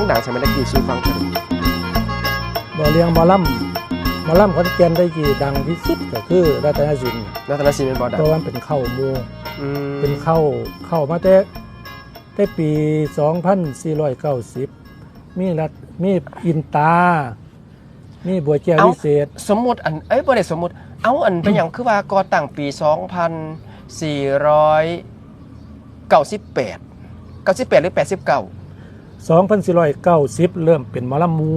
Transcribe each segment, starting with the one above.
นดังๆสมัยตะกี้สู่ฟังกันบ่เลี้ยงหมอลำหมอลำขอนแก่นได้กี่ดังที่สุดก็คือรัตนสินรัตนศิลป์เป็นบ่ดัเพงราะว่ามันเป็นเข้าหมูอืมเป็นเข้าเข้ามาแต่แต่ปี 2490 มีรัฐมีอินตา มีบัวแก้ววิเศษ สมมุติอันเอ้ยบ่ได้สมมุติ เอาอันเป็นหยังคือว่าก่อตั้งปี 2498 98 หรือ 89 2490 เริ่มเป็นหมอลำหมู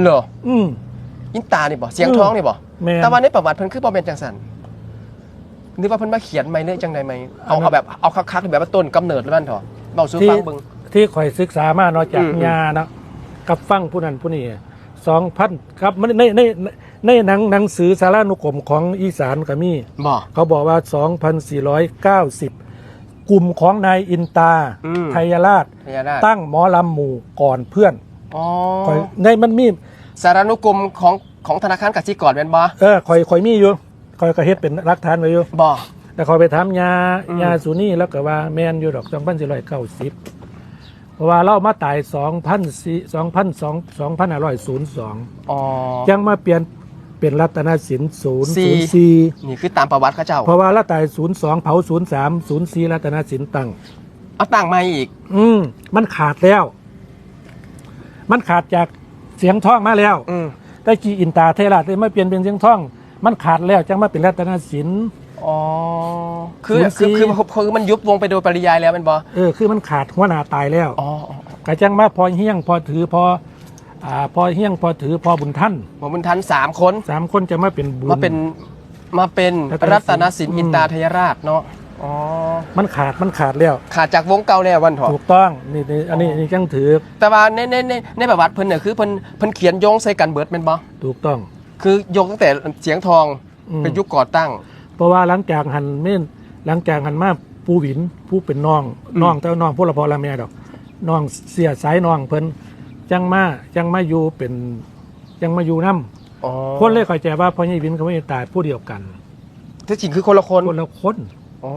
เหรออืม อินตานี่บ่เสียงท้องนี่บ่แม่น แต่ว่าในประวัติเพิ่นคือบ่เป็นจังซั่นหรือว่าเพิ่นมาเขียนใหม่เนื้อจังใดไหมเอาอันนั้นเอาแบบเอาคักๆแบบว่าต้นกำเนิดแล้วมันเถอะเบาสู่ที่ฟังเบิ่ง ที่ข่อยศึกษามาเนาะจากอืมอืมญาเนาะกับฟังผู้นั้นผู้นี้2,000ครับมันในในในในหนังหนังสือสารานุกรมของอีสานก็มี บ่ เขาบอกว่า 2,490 กลุ่มของนายอินตาอืม ไทยราช พญานาคตั้งหมอลำหมู่ก่อนเพื่อนอ๋อข่อยในมันมีสารานุกรมของของธนาคารกสิกรแม่นบ่เออข่อยข่อยมีอยู่ข่อยก็เฮ็ดเป็นรักฐานไว้อยู่บ่ แต่ข่อยไปถามยาอืม ยาสุนี่แล้วก็ว่าแมนอยู่ดอก2,490เพราะว่าเรามาตาย2,400 2,200 2,502อ๋อ ยังมาเปลี่ยน เป็นรัตนสินสี่004นี่คือตามประวัติเขาเจ้า เพราะว่าเราตาย02เผา03 04รัตนสินตั้งเอาตั้งมาอีก อืมมันขาดแล้ว มันขาดจากเสียงท่องมาแล้วอืมแต่กี่อินตาเทราชเลยไม่เปลี่ยนเป็นเสียงท่อง มันขาดแล้วจังมาเป็นรัตนศิลป์อ๋อคือศูคือนย์สี่คือคือมันยุบวงไปโดยปริยายแล้วแม่นบ่เออคือมันขาดหัวหน้าตายแล้วอ๋ออ๋อกะจังมาพอเฮี้ยงพอถือพอ อ่าพอเฮี้ยงพอถือพอบุญท่านหมอบุญทันสามคนสามคนจะมาเป็นบุญ มาเป็นมาเป็นรัรัตตนนศิสินลป์อินตาทยราชเนาะอ๋อมันขาดมันขาดแล้วขาดจากวงเก่าแล้ววันเถอะถูกต้องนี่นี่อันนี้นี่จังถือแต่ว่าในในในในประวัติเพิ่นเนี่ยคือเพิ่นเพิ่นเขียนโยงใส่กันเบิดแม่นบ่ถูกต้องคือโยงตั้งแต่เสียงทองอืมเป็นยุคก่อตั้ง เพราะว่าหลังจากหันเม่นหลังจากหันมาปูหวินผู้เป็นน้องอืมน้องแต่ว่าน้องพวกเราพอละแม่ดอกน้องเสียสายน้องเพิ่น จังมาจังมาอยู่เป็นจังมาอยู่น้อ๋อำคนเลยเข้าใจว่าพ่อใหญ่วินกับพ่อใหญ่ตายผู้เดียวกันที่จริงคือคนละคนคนละคนอ๋อ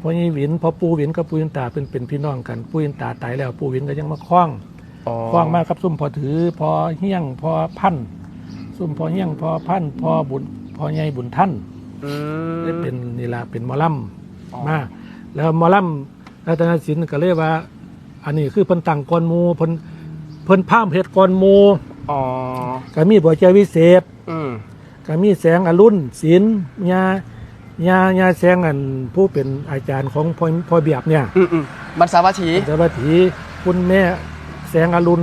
พ่อใหญ่วินพอปูวินกับปูวินตาเป็นเป็นพี่น้องกันปูวินตาตายแล้วปูวินก็ยังมาคล้องอ๋อคล้องมากับซุ่มพอถือ พอเฮี้ยงพอพันซุ่มพอเฮี้ยงพอพันพอบุญพอใหญ่บุญท่านอืมได้เป็นนี่ละเป็นหมอลอ๋อำมาแล้วหมอลำรัตนศิลป์ก็เรียกว่า อันนี้คือเพิ่นตั้งกอนหมูเพิ่น เพิ่นพามเพชรกอนหมูอ๋อ ก็มีบัวใจวิเศษอืม ก็มีแสงอรุณศิลป์ญาญาญาแสงอันผู้เป็นอาจารย์ของพ่อพ่อเบียบเนี่ยอืมอืมบรรสาวัตถีสวัสดีคุณแม่แสงอรุณ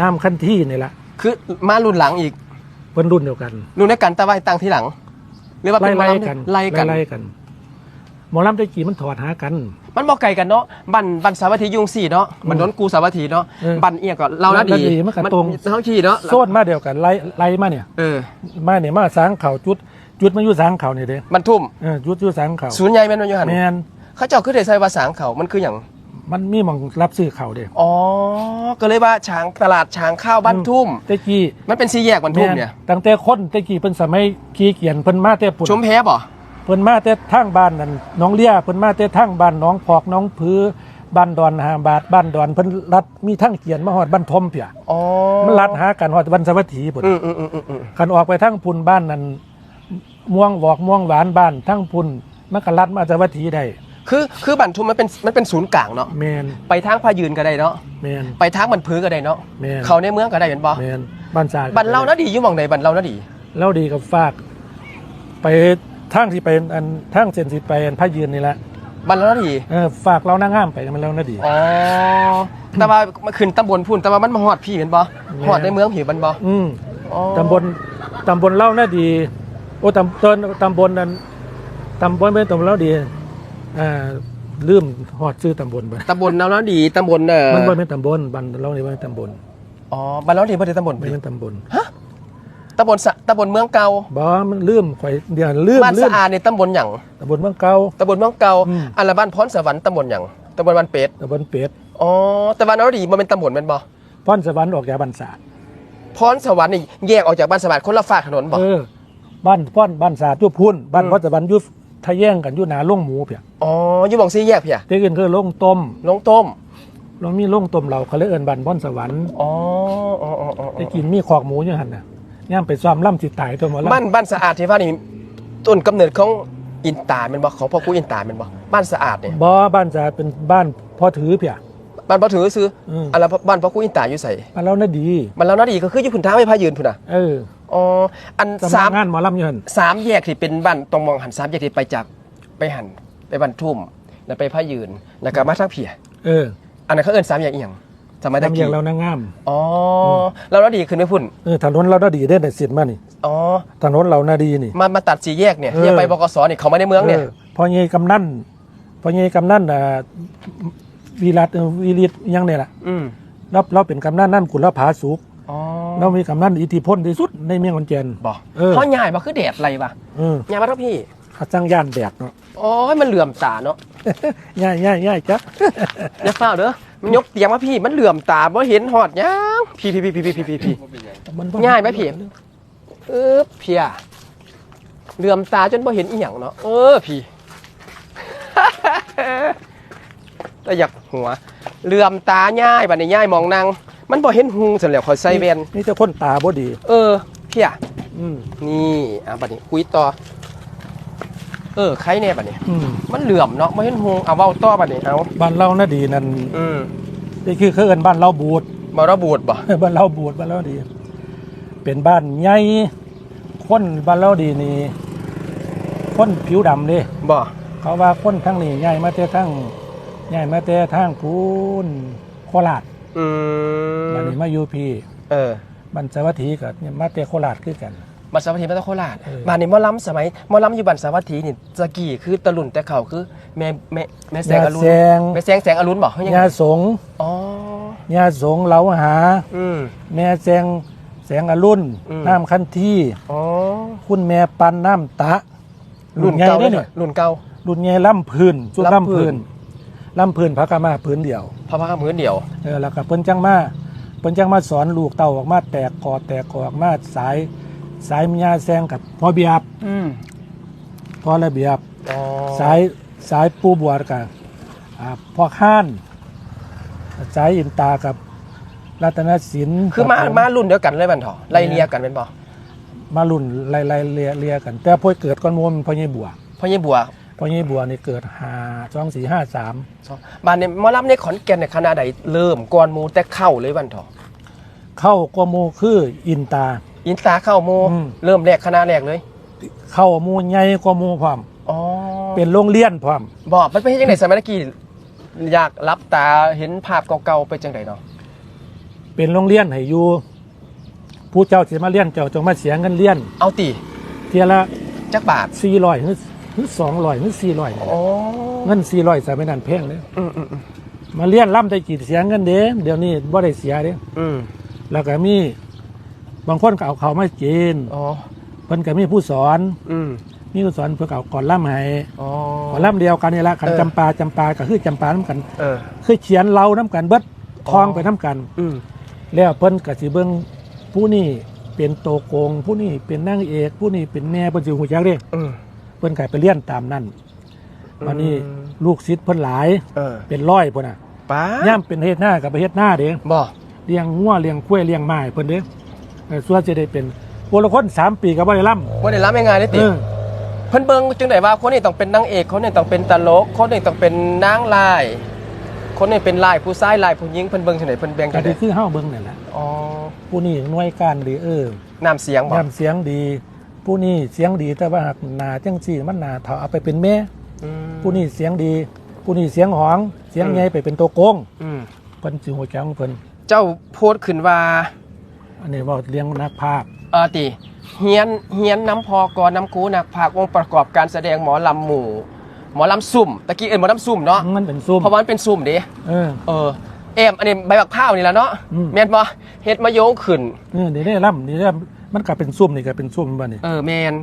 น้ำขั้นที่นี่แหละคือมารุ่นหลังอีก เพิ่นรุ่นเดียวกัน รุ่นในกันแต่ว่าตั้งที่หลัง หรือว่าไล่เป็นหมอไล่ลำกันไล่กัน ไล่กันหมอลำได้กี่มันถอดหากัน มันบอกไก่กันเนาะบันบันสาวัตถียุงสี่เนาะมันโดนกูสาวัตถีเนาะเออบันเอียงก่อนเรานะดีแล้วดีมันก็ตรงทั้งขี่เนาะโซนมาเดียวกันไล่ไล่มาเนี่ยเออ มาเนี่ยมาสางเข่าจุด จุดมาอยู่สางเข่านี่เด้มันทุ่มเออจุดอยู่สางเข่าศูนย์ใหญ่แม่นบ่อยู่หั่นแมนเขาเจ้าคือได้ใส่ว่าสางเขามันคือหยังมันมีหมองรับซื้อเข่าเด้อ๋อก็เลยว่าช้างตลาดช้างข้าวบ้านทุ่ม แตะกี้มันเป็นสี่แยกบ้านแมทุ่มนเนี่ยตั้งแต่คนแตะกี้เพิ่นสมัยขี้เกียจเพิ่นมาแต่ปุ่นชุมแพบ่ เพิ่นมาแต่ทางบ้านนั่นหน้องเลี้ยเพิ่นมาแต่ทางบ้านหน้องพอกหน้องผือบ้านดอนหาบาทบ้านดอนเพิ่นรัดมีทั้งเกียนมาฮอดบ้านทมเพียอ๋อมันรัดหากันฮอดบ้านสวัสดีพุ่นอืมอืมอืมอืมอืมคันออกไปทางพุ่นบ้านนั่นม่วงหวอกม่วงหวานบ้านทั้งพุ่นมันก็รัดมาสวัสดีได้คือคือบ้านทุ่มมันเป็นมันเป็นศูนย์กลางเนาะแมนไปทางพายืนก็ได้เนาะแมนไปทางมันพื้นก็ได้เนาะแม่นเขาในเมืองก็ได้เห็นบ่แมนบ้านสาดบ้านเรานะดีอยู่หม่องใดบ้านเรานะดี เราดีกับฝาก ไป ทางที่ไปอันทางเส้นสิไปอันพระยืนนี่แหละบ้านเรานะดีเออฝากเรานางงามไปมันแล้วน่าดี อ๋อแต่ว่ามันขึ้นตำบลพุ่นแต่ว่ามันมาฮอดพี่เห็นบ่แม่นฮอดในเมืองพี่มันบ่อืมอ๋อตำบลตำบลเล่าน่าดี โอ้ตำตนตำบลนั้นตำบลเป็นตำบลเล่าดีอ่าลืมหอดชื่อตำบลไปตำบลเรานะดีตำบลเอ่อมันบ่เป็นตำบลบ้านเรานี่บ่เป็นตำบลอ๋อบ้านเราดีบ่ได้ตำบลไม่เป็นตำบล ตำบลสะตำบลเมืองเก่าบ่มันลืมข่อยเดี๋ยวลืมบ้านลืสะมอาดในตำบลหยังตำบลเมืองเก่าตำบลเมืองเก่าอืมอันละบ้านพรสวรรค์ตำบลหยังตำบลบ้านเป็ดตำบลเป็ดอ๋อแต่บ้านเราดีบ่เป็นตำบลแม่นบ่พรสวรรค์ออกจากบ้านสาดพรสวรรค์นี่แยกออกจากบ้านสวรรค์คนละฝากถนนบ่เออบ้านพรบ้านสาดอยู่พุ่นบ้านอืมพรสวรรค์อยู่ทะแย่งกันอยู่หนาลงหมูเพียอ๋ออยู่หม่องซี่แยกเพี่ยเที่อื่นคือลงต้มลงต้มเรามีโรงต้มเหล่าเขาเลยเอิ้นบ้านพรสวรรค์อ๋ออ๋ออ๋ออ๋อได้กินมีขอกหมูอยู่หั่นน่ะ ย่ามไปซ้อมล่ำสิตายตัวหมอลำบ้านบ้านสะอาดที่ว่านี่ต้นกำเนิดของอินตาเป็นบ่ของพ่อครูอินตาเป็นบ่บ้านสะอาดเนี่ยบ่บ้านจะเป็นบ้านพ่อถือเพียบ้านพ่อถือซื้ออืมอะไรบ้านพ่อครูอินตาอยู่ใส่บ้านเราน่ะดีมันแล้วน่าดีก็คืออยู่พุ่นท้าไม่พายืนพุ่นน่ะเอออ๋ออันสสาามมงานหมอลำอยู่หั่นสามแยกที่เป็นบ้านตรงมองหันสามแยกที่ไปจากไปหันไปบ้านทุ่มแล้วไปพายืนแล้วก็มาทางเพียเอออันนั้นเขาเอิ้นสามแยกอีหยัง สมัยตะทำอกี้ย่างเรานางงาม อ๋อแล้วน่าดีขึ้นไหมพุ่น เออถนนเราน่ะดีได้ในสิทธิ์มานี่อ๋อ ถนนเราน่ะดีนี่ มามาตัดสี่แยกเนี่ยเออที่จะไปบกสเนี่ยเขาไม่ในเมืองเนี่ย พอเยกำนันพอเยกำนันอ่าวีรัตเอ่อวีริตอิหยังเนี่ยล่ะอืมเราเราเป็นกำนันนั่นกุลผาสุกอ๋อเรามีกำนันอิทธิพลที่สุดในเมืองขอนแก่น บอกเออ เขาใหญ่บ่คือแดดอะไรวะเออใหญ่มาทั้งพี่เขาจ้างย่านแดดเนาะโอ้ยมันเหลื่อมตาเนาะง่ายง่ายง่ายจ้ะอย่าเฝ้าเด้อมัน ยกเตียงมาพี่มันเหลื่อมตาบ่เห็นหอดหยังพี่พี่พี่พี่พี่พี่พี่มันบ่ง่ายไหมพี่เออเพียเหลื่อมตาจนบ่เห็นอีหยังเนาะเออพี่แต่อยากหัวเหลื่อมตาง่ายบัดนี้ง่ายมองนางมันบ่เห็นหุงซั่นแหล้วคอยใส่แว่นนี่จะคนตาบ่ดี เออเพียอืมนี่อะบัดนี้คุยต่อ เออใครแน่บัดนี้ อืมมันเหลื่อมเนาะบ่เห็นหุงเอาเว้าต่อบัดนี้เอาบ้านเราน่ะดีนั่นอืมนี่คือเขาเอิ้นบ้านเราบูด บ่ระบูดบ่ บ้านเราบูดบ้านเราดี เป็นบ้านใหญ่คนบ้านเราดีนี่คนผิวดำเด้บ่ เขาว่าคนทั้งนี้ใหญ่มาแต่ทั้งใหญ่มาแต่ทางพูนโคราชอืมบันนี้มาอยู่พี่เออบันสวัสดีกับมาแต่โคราชคือกัน บันสาวัตถีมาจากโคราชเออบ้านนี้หมอลำสมัยหมอลำอยู่บันสาวัตถีนี่ตะกี้คือตะลุนแต่เขาคือแม่แม่แม่แสงยาอรุณแสง แม่แสงแสงอรุณบอกเขายังไงยาสงอ๋อ ยาสงเหลาหา อืม แม่แสงแสงอรุณอืม น้ำคันที่ อ๋อ คุณแม่ปันน้ำตะรุ่นใหญ่เก่าเด้เนี่เนี่ยยรุ่นเก่า รุ่นใหญ่ล่ำพื้นชุดลำล่ำพื้พื้น นล่ำพื้นพระกามาพื้นเดียวพระพักตร์มือเดียว เออแล้วก็เพิ่นจังมาเพิ่นจังมาสอนลูกเต่าออกมาแตกกอแตกกอออกมาสาย สายมียาแซงกับพ่อเบียบอืมพ่อระเบียบ อ๋อสายสายปูบวชกับอ่าพ่อข้านสายอินตากับรัตนศิลป์คือมากับผมารุ่นเดียวกันเลยบันเถอะไล่เลียกันเป็นบ่มารุ่นไล่ไล่เลียเลียกัน แต่พ่อเกิดก่อนหมูมันพ่อใหญ่บัวพ่อยี่บัวพ่อใหญ่บัวนี่เกิดหาสองสี่ห้าสามบ้านนี้หมอลำในขอนแก่นในคณะใดเริ่มก่อนหมูแต่เข้าเลยบันเถอะเข้าก็หมูคืออินตา อินตาเข้าหมูอืม เริ่มแรกคณะแรกเลยเข้าหมูใหญ่ก็มูพร้อม อ๋อเป็นโรงเรียนพร้อม บอกมันเป็นยังไงสมัยตะกี้อยากรับตาเห็นภาพเก่าๆไปจังไดเนาะเป็นโรงเรียนให้อยู่ผู้เจ้าสิมาเรียนเจ้าจงมาเสียเงินเรียนเอาตีเทียละจักบาทสี่ร้อยหรือหรือสองร้อยหรือสี่ร้อยอ๋อเงินสี่ร้อยสมัยนั้นแพงเลยอืมอืมอืมมาเรียนล่ำได้กี่เสียเงินเด้เดี๋ยวนี้บ่ได้เสียเด้อืมแล้วก็มี บางคนก็เอาเขามาจีนอ๋อเพิ่นก็มีผู้สอนอืมมีผู้สอนเพื่อเอาก่อนล่ำให้อ๋อ ก่อนล่ำเดียวกันนี่ละขันเออ จำปาจำปาก็คือจำปาน้ำกัน เออ คือเขียนเราน้ำกันเบิดอ๋อทองไปน้ำกัน อืมแล้วเพิ่นก็สิเบิ่งผู้นี้เป็นโตโกง ผู้นี้เป็นนางเอกผู้นี้เป็นแม่เพิ่นสิฮู้จักเด้อืม เพิ่นก็ไปเรียนตามนั้นอืม วันนี้ลูกศิษย์เพิ่นหลายเออเป็นร้อยพุ่นน่ะป้าย่ามเป็นเฮ็ดหน้ากับไปเฮ็ดหน้าเด้บ่เลี้ยงงัวเลี้ยงควายเลี้ยงม้าให้เพิ่นเด้เออ ส่วนจะได้เป็นคนละคนสามปีก็บ่ได้ล่ำว่าได้รับยังไงได้เอติอเพิ่นเบิ่งจังไดว่าคนนี้ต้องเป็นนางเอก คนนี้ต้องเป็นตลก คนนี้ต้องเป็นนางลาย คนนี้เป็นลายผู้ชายลายผู้หญิงเพิ่นเบิ่งจังไดเพิ่นแบ่งก็จังไดที่คือเฮาเบิ่งนั่นแหละอ๋อผู้นี้หน่วยการดีเออน้ำเสียงบ่น้ำเสียงดี ผู้นี้เสียงดีแต่ว่าหากหน้าจังซี่มันหน้าเฒ่าเอาไปเป็นแม่ อืมผู้นี้เสียงดี ผู้นี้เสียงหอง เสียงอืมใหญ่ไปเป็นตัวโกงอืม เพิ่นสิฮู้จักของเพิ่น เจ้าโพสต์ขึ้นว่า อันนี้เว้าเลี้ยงนักภาคเออติเฮียนเฮียนน้ำพอกรน้ำคูนักภาคองค์ประกอบการแสดงหมอลำหมู่ หมอลำซุ่มตะกี้เอ็นหมอลำซุ่มเนาะมันเป็นซุ่มเพราะว่ามันเป็นซุ่มเด้เออเออเอมอันนี้ใบบักพร้าวนี่แหละเนาะอืมแม่นบ่เฮ็ดมาโยงขึ้นเออนี่ได้ล่ำนี่ได้มันก็เป็นซุ่มนี่ก็เป็นซุ่มบ่นี่เออแมน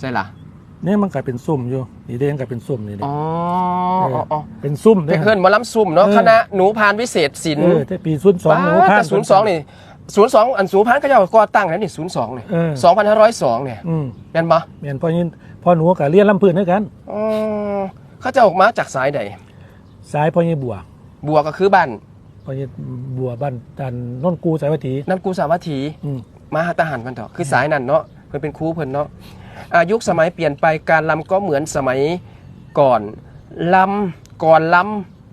ใช่ล่ะนี่มันก็เป็นซุ่มอยู่นี่เด้งก็เป็นซุ่มนี่เด้อ๋อเออ๋อออ๋อเป็นซุ่มไปเด้เพื่อนหมอลำซุ่มเนาะเออคณะหนูพานวิเศษศิลเอป์อแต่ปีศูนย์สองหนูพานศูนย์สองนี่ ศูนย์สองอันศูนย์พานก็จะก่อตั้งแล้วนี่ศูนย์สองนี่เออ สองพันห้าร้อยสองเนี่ยอืมแม่นบ่แม่นพ่อยินพ่อหนูก็เรียนลำพื้นด้วยกันอ๋อเขาจะออกมาจากสายใดสายพ่อยิบัวบัวก็คือบ้านพอบัวบ้านดันนนกูสายวัตถีน้ำกูสาวัตถี อืม มาหาทหารกันเถอะคือสายนั่นเนาะเพิ่นเป็นครูเพิ่นเนาะอายุคสมัยเปลี่ยนไปการลำก็เหมือนสมัยก่อนลำก่อนล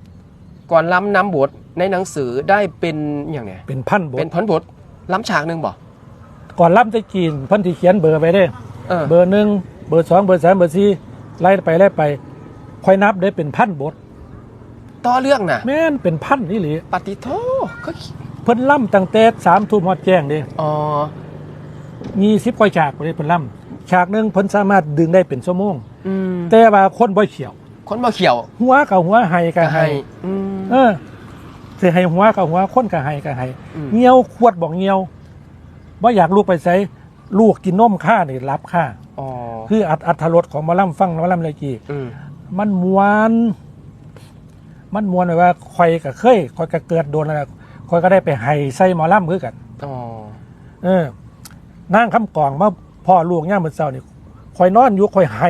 ำก่อนลำนำบท ในหนังสือได้เป็นอย่างเนี้ยเป็นพันบทเป็นพันบทล้ำฉากหนึ่งบ่ก่อนล่ำจะจีนเพันที่เขียนเบอร์ไปได้เออเบอร์หนึ่งเบอร์สองเบอร์สามเบอร์สี่ไล่ไปไล่ไปค่อยนับได้เป็นพันบทต่อเรื่องน่ะแม่นเป็นพันนี่หรือปฏิโทก็เพิ่นล่ำตั้งแต่สามทุ่มฮอดแจ้งเด้อ๋อมีสิบกว่าฉากบ่ได้เพิ่นล่ำฉากหนึ่งเพิ่นสามารถดึงได้เป็นชั่วโมงอืมแต่ว่าคนบ่เขียว คนมาเขียว หัวกับหัวไห้กับไห้อืมเออ สิให้หัวกับหัวคนกับไห้กับไห้อืม เงียวขวดบอกเงียวว่าอยากลูกไปใส่ลูกกินนมข้านี่รับข้าอ๋อคืออัดอัธรสของหมอล่ำฟังหมอล่ำเลยกี่ อืมมันมวน มันมวนแบบว่าคอยก็เคยคอยก็เกิดโดนแล้วคอยก็ได้ไปไห้ใส่หมอล่ำคือกัน อ๋อเออนั่งคำกล่องมาพ่อลูกย่ามมือเช้านี่คอยนอนอยู่คอยไห้